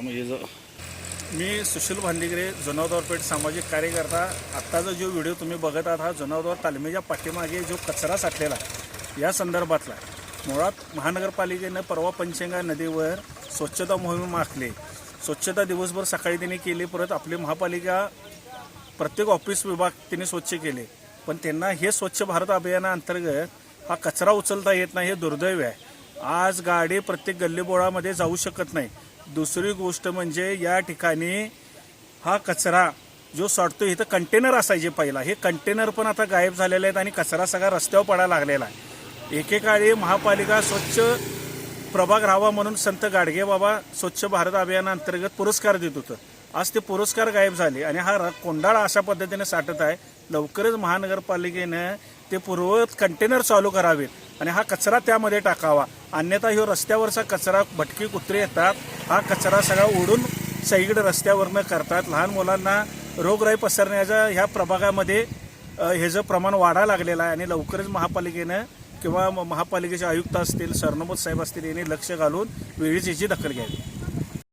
म्हणजे जो मी सुशील भांडिगरे जुनावदरपेठ सामाजिक कार्यकर्ता. आत्ताचा जो व्हिडिओ तुम्ही बघत आहात हा जुनावदार तालमीच्या पाठीमागे जो कचरा साठलेला या संदर्भातला आहे. मुळात महानगरपालिकेनं परवा पंचेंगा नदीवर स्वच्छता मोहीम आखली स्वच्छता दिवसभर सकाळी त्यांनी केली परत आपली महापालिका प्रत्येक ऑफिस विभाग त्यांनी स्वच्छ केले. पण त्यांना हे स्वच्छ भारत अभियानाअंतर्गत हा कचरा उचलता येत नाही हे दुर्दैव आहे. आज गाडी प्रत्येक गल्लीबोळामध्ये जाऊ शकत नाही. दुसरी गोष्ट म्हणजे या ठिकाणी हा कचरा जो साठतो इथं कंटेनर असायचे पहिला. हे कंटेनर पण आता गायब झालेले आहेत आणि कचरा सगळा रस्त्यावर पडायला लागलेला आहे. एकेकाळी महापालिका स्वच्छ प्रभाग राहावा म्हणून संत गाडगे बाबा स्वच्छ भारत अभियानाअंतर्गत पुरस्कार देत होतं. आज ते पुरस्कार गायब झाले आणि हा र- कोंडाळा अशा पद्धतीने साठत आहे. लवकरच महानगरपालिकेनं ते पूर्वत कंटेनर चालू करावेत आणि हा कचरा त्यामध्ये टाकावा. अन्यथा ह्यो रस्त्यावरचा कचरा भटकी कुत्रे येतात. हा कचरा सगळा ओढून सईकडे रस्त्यावरनं करतात. लहान मुलांना रोगराई पसरण्याच्या ह्या प्रभागामध्ये ह्याचं प्रमाण वाढायला लागलेलं आहे आणि लवकरच महापालिकेनं किंवा म- महापालिकेचे आयुक्त असतील सरनोबत साहेब असतील यांनी लक्ष घालून वेळीच याची दखल घ्यावी.